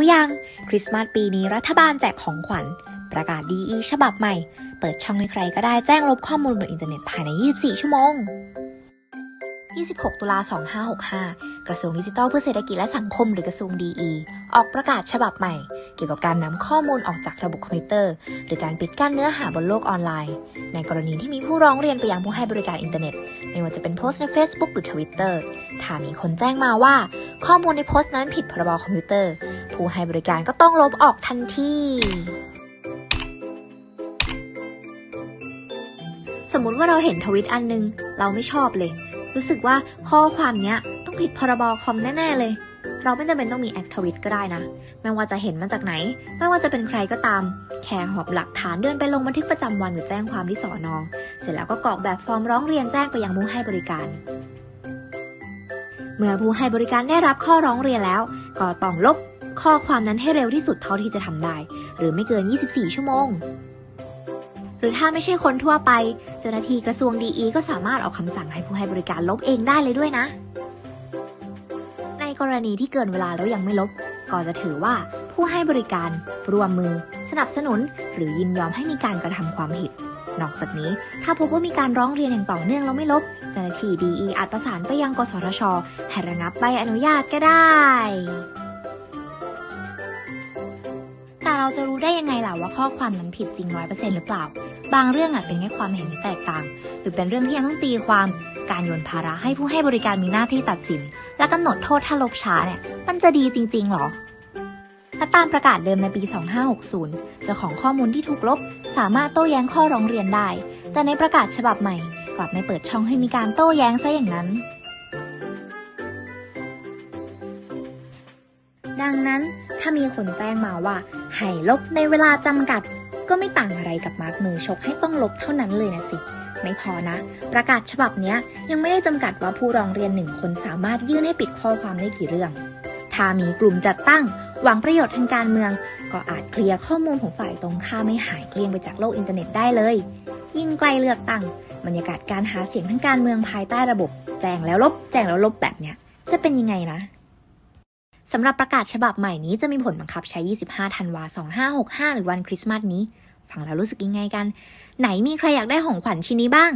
รู้ยัง คริสต์มาสปีนี้รัฐบาลแจกของขวัญ ประกาศดีอีฉบับใหม่ เปิดช่องให้ใครก็ได้แจ้งลบข้อมูลบนอินเทอร์เน็ตภายใน 24 ชั่วโมง 26 ตุลา 2565 กระทรวงดิจิทัลเพื่อเศรษฐกิจและสังคมหรือกระทรวงดีออกประกาศฉบับใหม่ เกี่ยวกับการนำข้อมูลออกจากระบบคอมพิวเตอร์ หรือการปิดกั้นเนื้อหาบนโลกออนไลน์ ในกรณีที่มีผู้ร้องเรียนไปยังผู้ให้บริการอินเทอร์เน็ต ไม่ว่าจะเป็นโพสต์ใน Facebook หรือ Twitter ถ้ามีคนแจ้งมาว่า ข้อมูลในโพสต์นั้นผิดพรบคอมพิวเตอร์ ผู้ให้บริการก็ต้องลบออกทันทีสมมุติว่าเราเห็นทวิตอันนึง เราไม่ชอบเลย รู้สึกว่าข้อความเนี้ยต้องผิดพรบคอมแน่ ๆ เลย เราไม่จำเป็นต้องมีแอคทวิตก็ได้นะ ไม่ว่าจะเห็นมาจากไหน ไม่ว่าจะเป็นใครก็ตาม แค่หอบหลักฐานเดินไปลงบันทึกประจำวันหรือแจ้งความที่สอนอเสร็จแล้วก็กรอกแบบฟอร์มร้องเรียนแจ้งไปยังผู้ให้บริการ เมื่อผู้ให้บริการได้รับข้อร้องเรียนแล้ว ก็ต้องลบข้อความนั้นให้เร็วที่สุดเท่าที่จะทำได้ หรือไม่เกิน 24 ชั่วโมง หรือถ้าไม่ใช่คนทั่วไป เจ้าหน้าที่กระทรวงดีก็สามารถออกคำสั่งให้ผู้ให้บริการลบเองได้เลยด้วยนะ ในกรณีที่เกินเวลาแล้วยังไม่ลบ ก็จะถือว่าผู้ให้บริการร่วมมือ สนับสนุน หรือยินยอมให้มีการกระทำความผิด นอกจากนี้ ถ้าพบว่ามีการร้องเรียนอย่างต่อเนื่องแล้วไม่ลบเจ้าหน้าที่ดีอาจประสานไปยังกสทชให้ระงับใบอนุญาตก็ได้แต่เราจะรู้ได้ยังไงล่ะว่าข้อความนั้นผิดจริงร้อยเปอร์เซ็นต์หรือเปล่า บางเรื่องอาจเป็นแค่ความเห็นแตกต่าง หรือเป็นเรื่องที่ยังต้องตีความ การโยนภาระให้ผู้ให้บริการมีหน้าที่ตัดสิน และกำหนดโทษถ้าลบช้าเนี่ย มันจะดีจริง ๆหรอ และตามประกาศเดิมในปี 2560 เจ้าของข้อมูลที่ถูกลบ สามารถโต้แย้งข้อร้องเรียนได้ แต่ในประกาศฉบับใหม่ กลับไม่เปิดช่องให้มีการโต้แย้งซะอย่างนั้น ดังนั้นถ้ามีคนแจ้งมาว่า ให้ลบในเวลาจำกัด ก็ไม่ต่างอะไรกับมาร์กมือชกให้ต้องลบเท่านั้นเลยนะสิไม่พอนะ ประกาศฉบับนี้ยังไม่ได้จำกัดว่าผู้ร้องเรียนหนึ่งคนสามารถยื่นให้ปิดข้อความได้กี่เรื่อง ถ้ามีกลุ่มจัดตั้ง หวังประโยชน์ทางการเมือง ก็อาจเคลียร์ข้อมูลของฝ่ายตรงข้ามไม่หายเกลี้ยงไปจากโลกอินเทอร์เน็ตได้เลย ยิ่งใกล้เลือกตั้งบรรยากาศการหาเสียงทางการเมืองภายใต้ระบบ แจ้งแล้วลบ แจ้งแล้วลบแบบเนี้ยจะเป็นยังไงนะสำหรับประกาศฉบับใหม่นี้จะมีผลบังคับใช้ 25 ธันวา 2565 หรือวันคริสต์มาสนี้ ฟังแล้วรู้สึกยังไงกัน ไหนมีใครอยากได้ของขวัญชิ้นนี้บ้าง